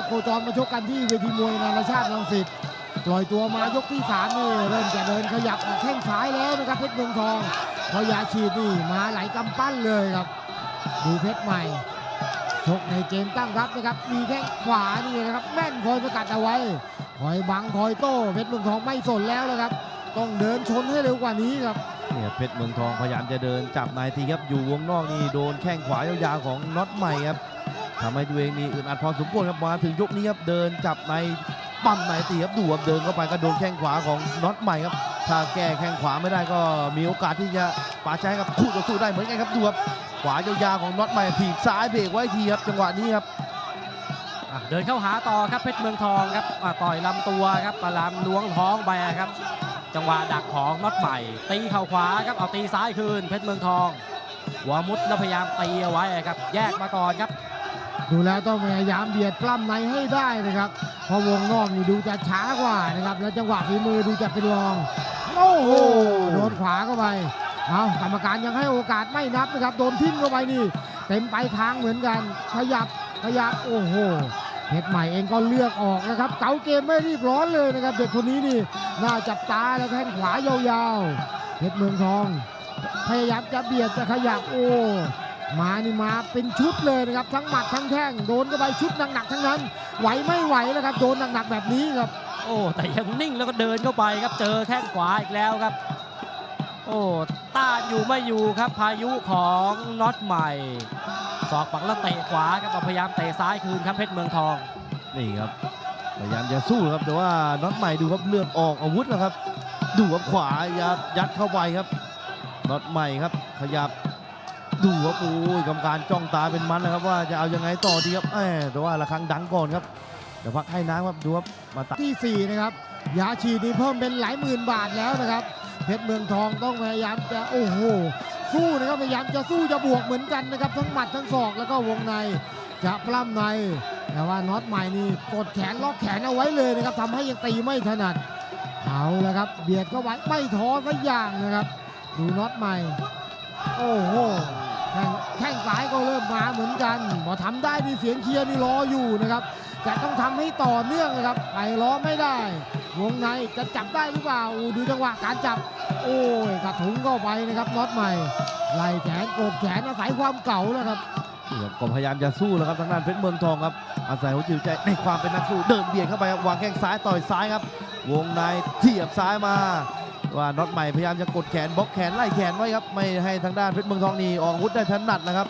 นะครับโคจรมาชกกันที่เวทีมวยนานาชาติรังสิตปล่อยตัวมายกที่สามนี่เริ่มจะเดินขยับออกแข้งซ้ายแล้วนะครับเพชรเมืองทองพอยาฉีดนี่มาไหลกำปั้นเลยครับ ดูเพชรใหม่ชกในเกมตั้งรับนะครับ มีแข้งขวานี่นะครับ แม่นคอยสกัดเอาไว้คอยบังคอยโต้เพชรเมืองทองไม่สนแล้วนะครับ ต้องเดินชนให้เร็วกว่านี้ครับเนี่ยเพชรเมืองทองพยายามจะเดินจับนายทีครับอยู่วงนอกนี่โดนแข้งขวายาวๆของน็อตใหม่ครับ ทำให้ตัวเองนี่อึดอัดพอสมควรครับมาถึงยกนี้ครับเดินจับในปั้มนตีครับดูครับเดินเข้าไปก็โดนแข้งขวาของน็อตใหม่ครับ ถ้าแก้แข้งขวาไม่ได้ก็มีโอกาสที่จะปาใช้กับคู่ต่อสู้ได้เหมือนกันครับดูครับขวายาวๆของน็อตใหม่ถีบซ้ายเบรกไว้ทีครับจังหวะนี้ครับเดินเข้าหาต่อครับเพชรเมืองทองครับต่อยลำตัวครับปลามล้วงท้องไปครับ จังหวะดักของน็อตใหม่ ตีเข่าขวาครับเอาตีซ้ายคืนเพชรเมืองทองหัวมุดแล้วพยายามตีเอาไว้ครับ แยกมาก่อนครับ ดูแล้วต้องพยายามเบียดปล้ำในให้ได้นะครับเพราะวงนอกนี่ดูจะช้ากว่านะครับ แล้วจังหวะฝีมือดูจะเป็นรอง โอ้โหโดนขวาเข้าไปเอากรรมการยังให้โอกาสไม่นับนะครับ โดนทิ้งเข้าไปนี่ เต็มไปทางเหมือนกัน ขยับขยับโอ้โหเพชรใหม่เองก็เลือกออกนะครับ เก๋าเกมไม่รีบร้อนเลยนะครับ เด็กคนนี้นี่น่าจับตาแล้วแข้งขวายาวๆเพชรเมืองทอง พยายามจะเบียดจะขยับโอ้ มานี่มาเป็นชุดเลยนะครับ ทั้งหมัดทั้งแข้งโดนเข้าไปชุดหนักๆทั้งนั้น ไหวไม่ไหวแล้วครับ โดนหนักๆแบบนี้ครับ โอ้แต่ยังนิ่งแล้วก็เดินเข้าไปครับเจอแข้งขวาอีกแล้วครับ โอ้ต้านอยู่ไม่อยู่ครับพายุของน็อตใหม่ศอกปักแล้วเตะขวาครับเอาพยายามเตะซ้ายคืนครับเพชรเมืองทองนี่ครับพยายามจะสู้ครับแต่ว่าน็อตใหม่ดูครับเลือดออกอาวุธนะครับ ดูครับขวายัดยัดเข้าไปครับน็อตใหม่ครับขยับ ดูครับโอ้ยกรรมการจ้องตาเป็นมันนะครับว่าจะเอายังไงต่อดีครับแหมแต่ว่าระฆังดังก่อนครับเดี๋ยวพักให้น้ำครับดูครับมาตัดที่4นะครับยาฉีดนี่เพิ่มเป็นหลายหมื่นบาทแล้วนะครับเพชรเมืองทองต้องพยายามจะโอ้โหสู้นะครับพยายามจะสู้จะบวกเหมือนกันนะครับทั้งหมัดทั้งศอกแล้วก็วงในจะปล้ำในแต่ว่าน็อตใหม่นี่กดแขนล็อกแขนเอาไว้เลยนะครับทำให้ยังตีไม่ถนัดเอาละครับเบียดเข้าไว้ไม่ท้อสักอย่างนะครับ ดูน็อตใหม่ โอ้โห แข้งซ้ายก็เริ่มมาเหมือนกันพอทำได้นี่เสียงเชียร์นี่รออยู่นะครับ แต่ต้องทำให้ต่อเนื่องนะครับไปล้อไม่ได้ วงในจะจับได้หรือเปล่าดูจังหวะการจับ โอ้ยกระถุงเข้าไปนะครับน็อตใหม่ไล่แขนโกบแขนอาศัยความเก่าแล้วครับก็พยายามจะสู้แล้วครับทางด้านเพชรเมืองทองครับอาศัยหัวจิตใจในความเป็นนักสู้เดินเบียดเข้าไปครับวางแข้งซ้ายต่อยซ้ายครับ วงในเทียบซ้ายมา ว่าน็อตใหม่พยายามจะกดแขนบล็อกแขนไล่แขนไว้ครับไม่ให้ทางด้านเพชรเมืองทองนี่ออกอาวุธได้ถนัดนะครับ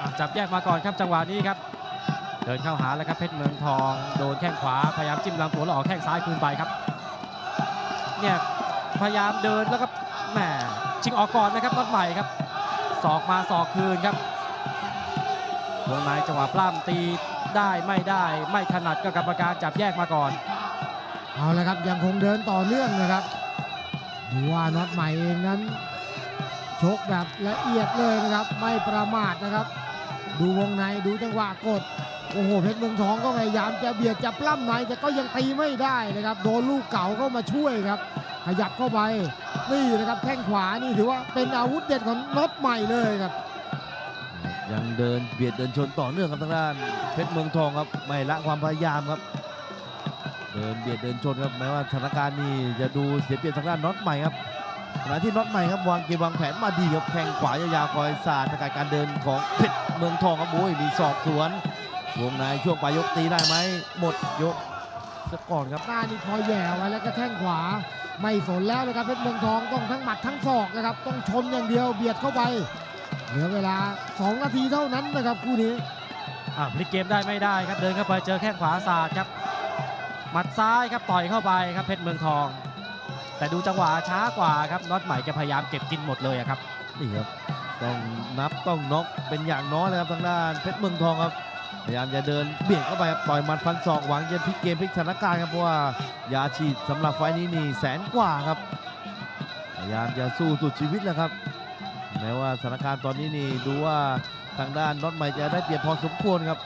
อะจับแยกมาก่อนครับจังหวะนี้ครับเดินเข้าหาแล้วครับเพชรเมืองทองโดนแข้งขวาพยายามจิ้มลำตัวแล้วออกแข้งซ้ายคืนไปครับเนี่ยพยายามเดินแล้วก็แหมชิงออกก่อนนะครับน็อตใหม่ครับศอกมาศอกคืนครับวงในจังหวะปล้ำตีได้ไม่ได้ไม่ถนัดก็กรรมการจับแยกมาก่อน เอาละครับยังคงเดินต่อเนื่องนะครับ ดูว่าน็อตใหม่เองนั้น ชกแบบละเอียดเลยนะครับ ไม่ประมาทนะครับ ดูวงในดูจังหวะกดโอ้โหเพชรเมืองทองก็พยายามจะเบียดจะปล้ำในแต่ก็ยังตีไม่ได้นะครับโดนลูกเก่าเข้ามาช่วยครับ ขยับเข้าไปนี่นะครับแข้งขวานี่ถือว่าเป็นอาวุธเด็ดของน็อตใหม่เลยครับ ยังเดินเบียดเดินชนต่อเนื่องครับทางด้านเพชรเมืองทองครับไม่ละความพยายามครับ เดินเบียดเดินชนครับแม้ว่าสถานการณ์นี้จะดูเสียเปรียบทางด้านน็อตใหม่ครับขณะที่น็อตใหม่ครับวางเกมวางแผนมาดีครับแข้งขวายาวๆคอยสาดสกัดการเดินของเพชรเมืองทองครับโอ้ยมีศอกสวนวงในช่วงปลายยกตีได้ไหมหมดยกซะก่อนครับหน้านี่คอยแหย่ไว้แล้วก็แข้งขวา ไม่สนแล้วนะครับเพชรเมืองทองต้องทั้งหมัดทั้งศอกนะครับ ต้องชนอย่างเดียวเบียดเข้าไปเหลือเวลา 2 นาทีเท่านั้นนะครับคู่นี้อะพลิกเกมได้ไม่ได้ครับเดินเข้าไปเจอแข้งขวาสาดครับห มัดซ้ายครับต่อยเข้าไปครับเพชรเมืองทอง แต่ดูจังหวะช้ากว่าครับน็อตใหม่แกพยายามเก็บกินหมดเลยครับนี่ครับต้องนับต้องน็อกเป็นอย่างน้อยเลยครับทางด้านเพชรเมืองทองครับพยายามจะเดินเบียดเข้าไปครับต่อยมัดฟันศอกหวังจะพลิกเกมพลิกสถานการณ์ครับเพราะว่ายาฉีดสำหรับไฟนี้นี่แสนกว่าครับพยายามจะสู้สุดชีวิตแล้วครับแม้ว่าสถานการณ์ตอนนี้นี่ดูว่าทางด้านน็อตใหม่จะได้เปรียบพอสมควรครับ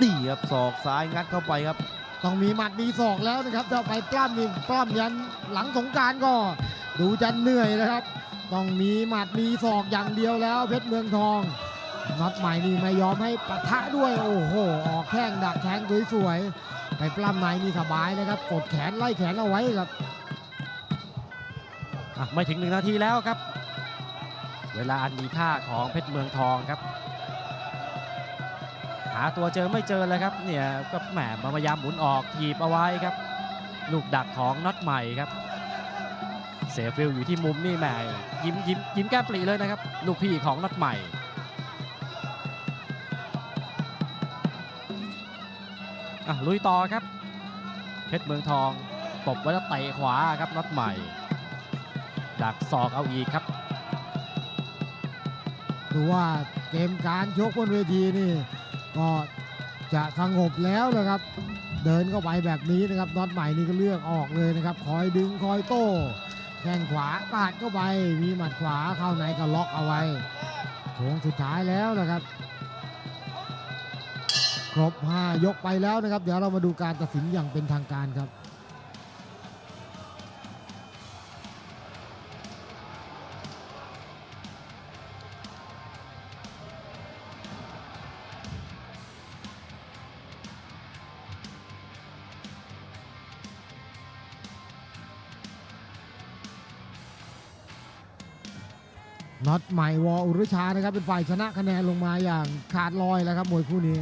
นี่ครับศอกซ้ายงัดเข้าไปครับ ต้องมีหมัดมีศอกแล้วนะครับถ้าไปปล้ำนี่ปล้ำยันหลังสงการก็ดูจะเหนื่อยนะครับ ต้องมีหมัดมีศอกอย่างเดียวแล้วเพชรเมืองทองน็อตใหม่นี่ไม่ยอมให้ปะทะด้วยโอ้โห ออกแข้งดักแทงสวยๆไปปล้ำในนี่สบายนะครับ กดแขนไล่แขนเอาไว้ครับไม่ถึงหนึ่งนาทีแล้วครับ เวลาอันมีค่าของเพชรเมืองทองครับ หาตัวเจอไม่เจอเลยครับเนี่ยก็แหมพยายามหมุนออกถีบเอาไว้ครับ ลูกดักของน็อตใหม่ครับเซฟิลอยู่ที่มุมนี่แหมยิ้มยิ้มยิ้มแก้ปรีเลยนะครับ ลูกพี่ของน็อตใหม่อลุยต่อครับ เพชรเมืองทองตบไว้แล้วเตะขวาครับน็อตใหม่ ดักศอกเอาอีกครับดูว่าเกมการชกบนเวทีนี่ ก็จะสงบแล้วนะครับ เดินเข้าไปแบบนี้นะครับน็อตใหม่นี่ก็เลือกออกเลยนะครับ คอยดึงคอยโต้แข้งขวาปาดเข้าไป มีหมัดขวาเข้าในก็ล็อกเอาไว้โค้งสุดท้ายแล้วนะครับ ครบ 5 ยกไปแล้วนะครับ เดี๋ยวเรามาดูการตัดสินอย่างเป็นทางการครับ น็อตใหม่วออุรุชานะครับเป็นฝ่ายชนะคะแนนลงมาอย่างขาดลอยแล้วครับมวยคู่นี้